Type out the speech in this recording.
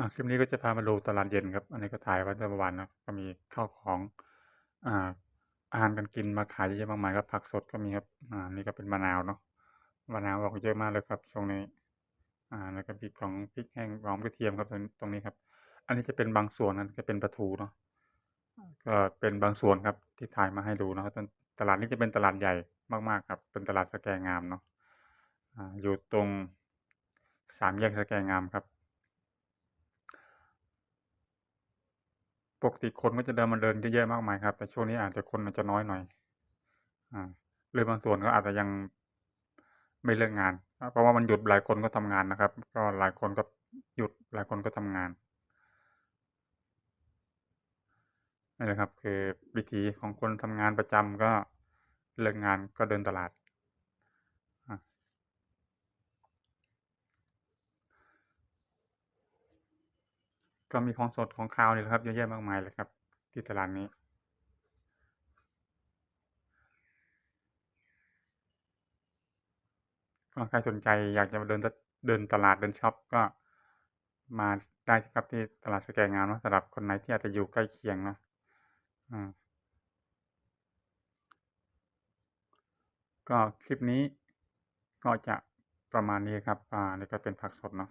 อ่าคลิปนี้ก็จะพามาดูตลาดเย็นครับ อันนี้ก็ถ่ายว้ตั้งแต่เมื่อวานนะก็มีข้าวของ อ่าอาหารการกินมาขายเยอะแยะมากมายครับผักสดก็มีครับ อ่า นี่ก็เป็นมะนาวเนาะมะนาวออกเยอะมากเลยครับช่วงนี้ อ่า แล้วก็มีของพริกแห้งหอมกระเทียมครับตรงนี้ครับ อันนี้จะเป็นบางส่วนนะจะเป็นปลาทูเนาะก็เป็นบางส่วนครับที่ถ่ายมาให้ดูเนาะตตลาดนี้จะเป็นตลาดใหญ่มากๆครับ เป็นตลาดสแกงามเนาะ อ่า อยู่ตรงสามแยกสแกงามครับ ปกติคนก็จะเดินมาเดินเยอะแยะมากมายครับ แต่ช่วงนี้อาจจะคนอาจจะน้อยหน่อย อ่าหรือบางส่วนก็อาจจะยังไม่เลิกงาน เพราะว่ามันหยุดหลายคนก็ทำงานนะครับ ก็หลายคนก็หยุดหลายคนก็ทำงานนี่แหละครับ คือวิถีของคนทำงานประจำก็เลิกงานก็เดินตลาด ก็มีของสดของคาวนี่แหละครับเยอะแยะมากมายเลยครับ ที่ตลาดนี้ ก็ใครสนใจอยากจะมาเดินเดินตลาดเดินช็อปก็มาได้ครับที่ตลาดสแกงามนะสำหรับคนไหนที่อาจจะอยู่ใกล้เคียงนะอืมก็คลิปนี้ก็จะประมาณนี้ครับ อ่า นี่ก็เป็นผักสดเนาะ